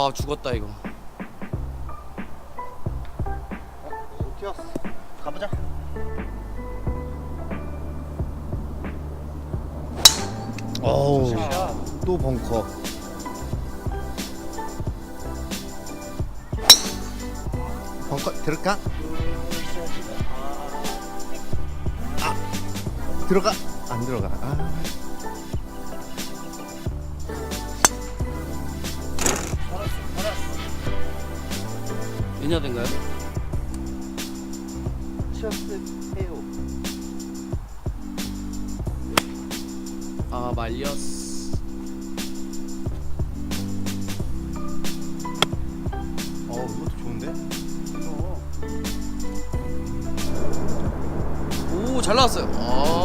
아 죽었다 이거 어, 튀었어. 가보자. 어우 샷. 또 벙커 벙커 들어가? 아 들어가 안 들어가 아. 치어스 해요. 아 말렸어 어우 이것도 좋은데? 오 잘 나왔어요 어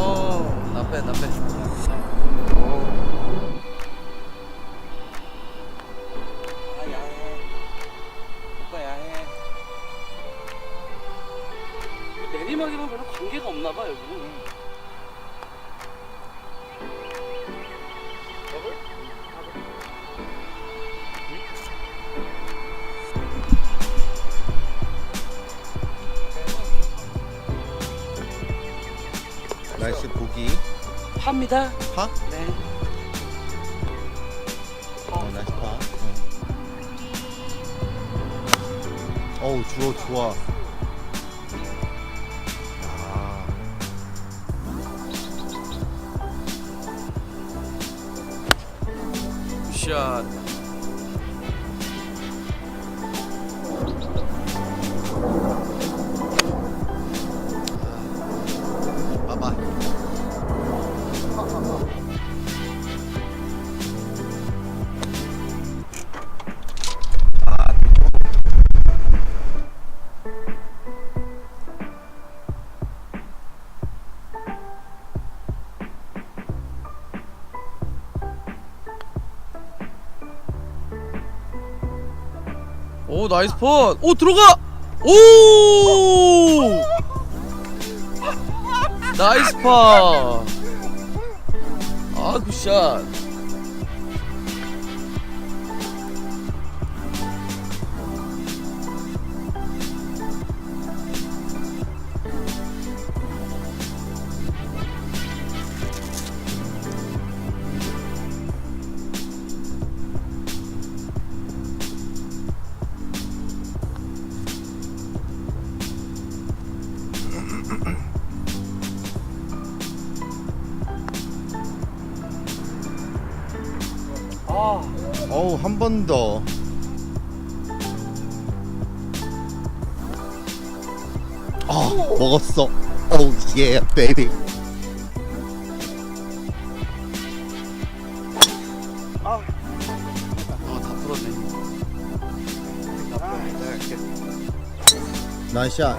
보기. 팝니다. 파? 네. 어 나이스 파. 어. 어우 좋아 좋아. 아샷 오 나이스 펀! 오 들어가! 오! 나이스 파! 아 굿샷! 한 번 더. 아 먹었어. 어우 예 베이비. 아. 어다 풀었네 나이스 샷.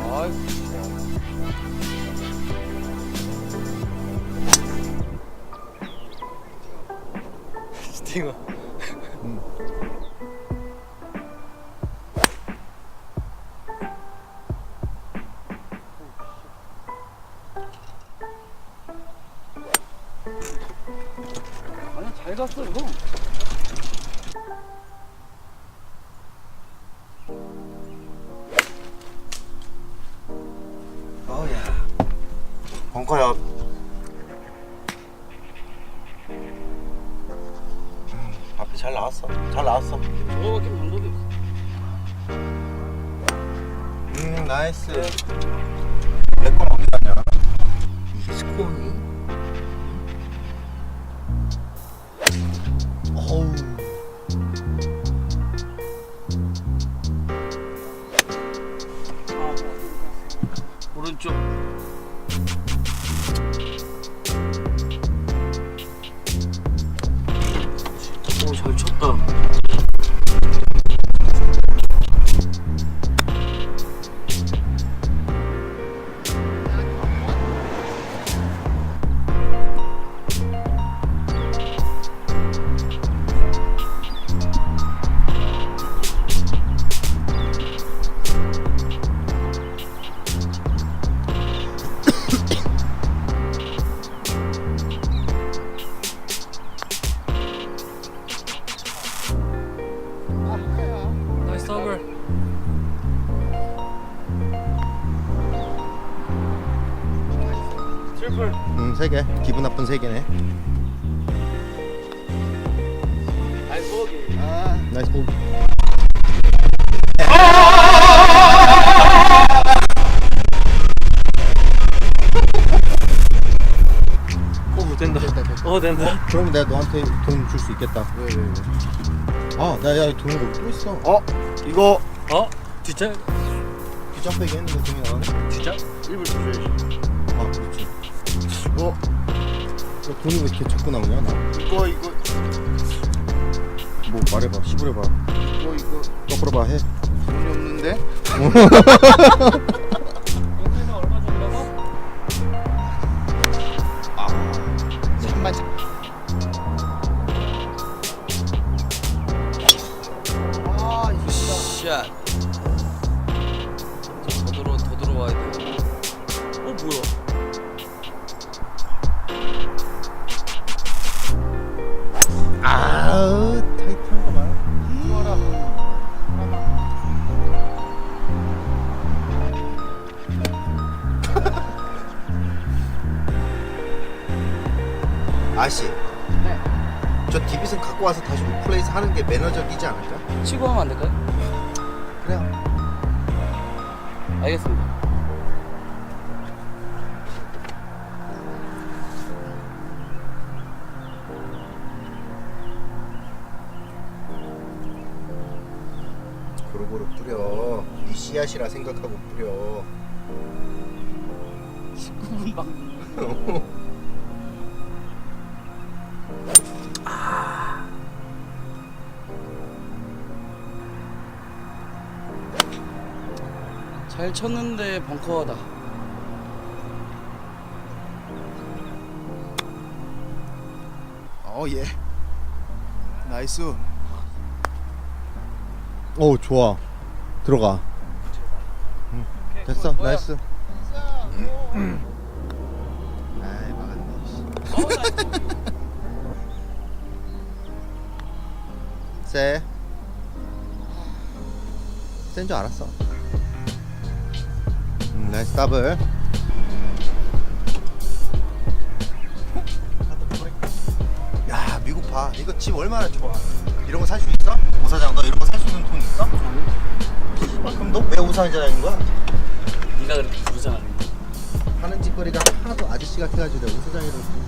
스팅어. 잘 갔어 이거 어야. 벙커야. 음, 앞에 잘 나왔어. 잘 나왔어. 저거밖에 방법이 없어 음 나이스. 내건 어디? 이게 스코어 니? 트리플. 응, 세 개. 기분 나쁜 세 개네. 나이스 보기. 아, 나이스 볼. 오 된다. 어 된다. 그럼 내가 너한테 돈 줄 수 있겠다. 왜, 왜, 왜? 아, 나, 야, 돈이 여기 또 있어. 어? 이거 어? 뒷장? 뒷장 빼기 했는데 돈이 나가네? 뒷장? 일불 줘야지. 아, 그렇지. 어? 야, 돈이 왜 이렇게 자꾸 나오냐, 나? 이거 이거 뭐 말해봐, 시부해봐. 이거 이거 거꾸로 봐, 해. 돈이 없는데? 얼마? 잠만. 아 이거 샷. 갖고 와서 다시 오플레이스 하는 게 매너적이지 않을까? 치고 하면 안 될까요? 그래요. 알겠습니다. 고루고루 뿌려. 네 씨앗이라 생각하고 뿌려. 19분 방. 잘 쳤는데 벙커하다. 어 예. 나이스. 오 좋아. 들어가. 응. 됐어. 뭐야? 나이스. 아이 막았네. 씨. 쎄. 센줄 알았어. 음, 나이스 더블. 야 미국 봐. 이거 집 얼마나 좋아. 이런 거 살 수 있어? 오사장 너 이런 거 살 수 있는 돈 있어? 씨발, 그럼 너 왜 오사장인 거야? 네가 그렇게 부르잖아. 하는 짓거리가 하나도 아저씨 같아가지고 내가 오사장이라고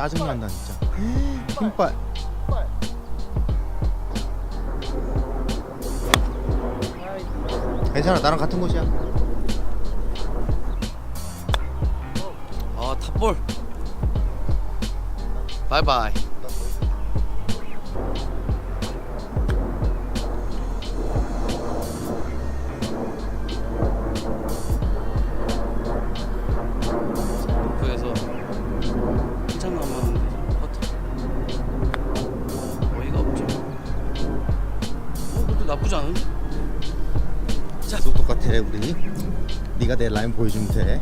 짜증난다 진짜 핀발 괜찮아 나랑 같은 곳이야 아 탑볼. 바이바이. 계속 똑같아 우리. 네가 내 라인 보여주면 돼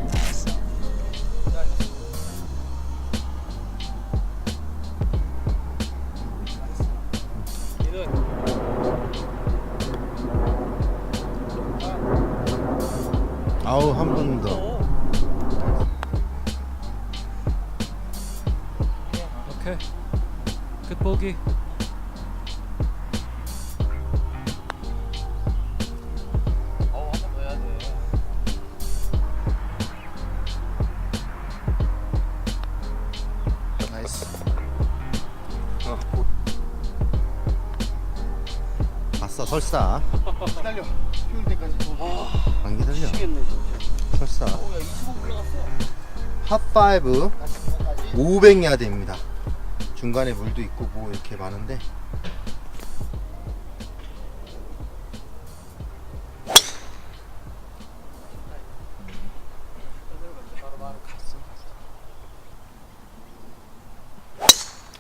설사 기다려. 피울 때까지. 안 기다려 미치겠네 진짜. 설사 어야 25 올라갔어. 핫5 500야드입니다 중간에 물도 있고 뭐 이렇게 많은데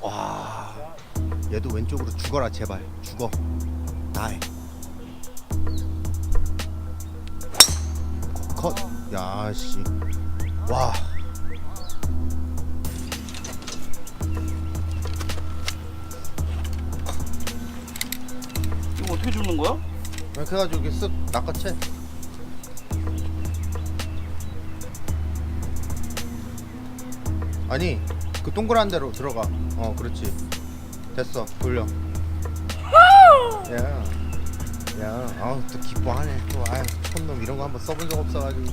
와 얘도 왼쪽으로 죽어라 제발 죽어 나해 야, 씨. 와. 이거 어떻게 줍는 거야? 이렇게 해가지고 이렇게 쓱 낚아채. 아니, 그 동그란 데로 들어가. 어, 그렇지. 됐어. 돌려. 야, 야, 아우 또 기뻐하네. 또 아유 촌놈 이런 거 한번 써본 적 없어가지고.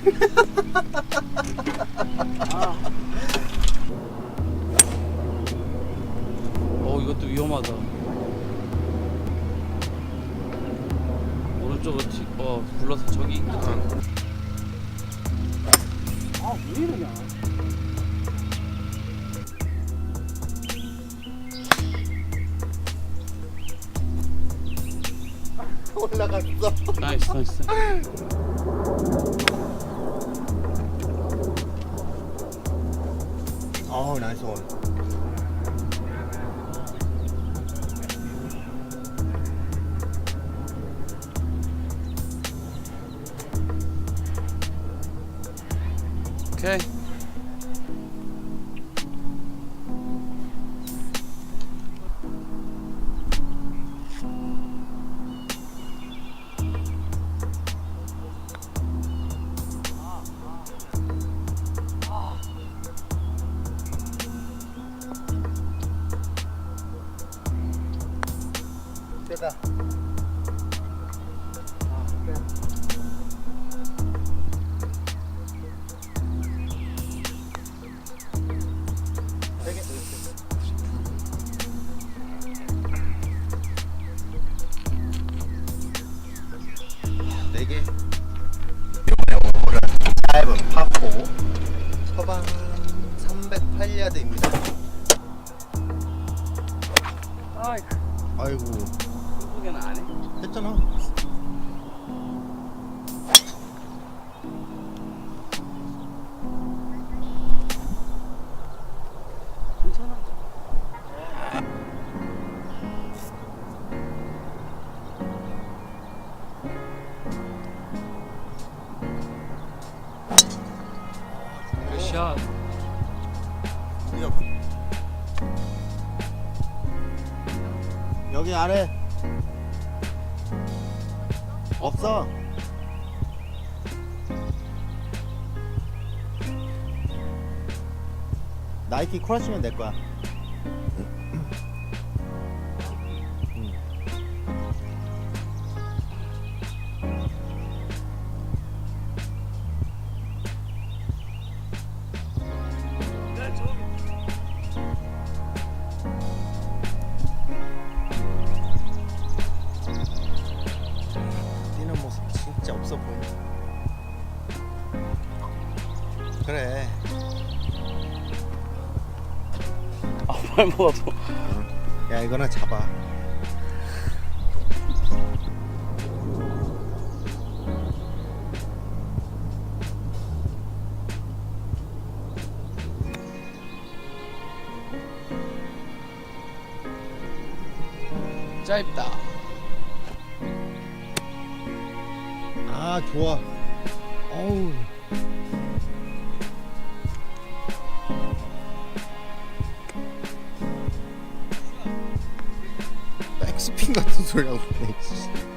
어 이것도 위험하다. 오른쪽으로 튀, 어 굴러서 저기 있겠다. 아왜 이러냐? 올라갔어. 나이스 나이스. 어우 나이스 원. 오 308야드입니다. 아이 아이고 소개는 안 해? 했잖아. 아래 없어. 나이키 크러쉬면 될 거야. 아말 먹어도. 야 이거나 잡아. 짧다. 백스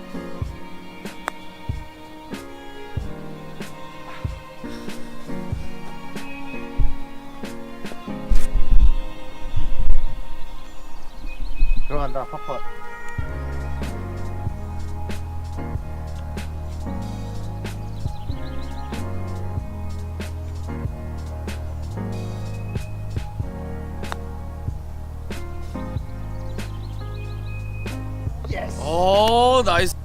어 나이스.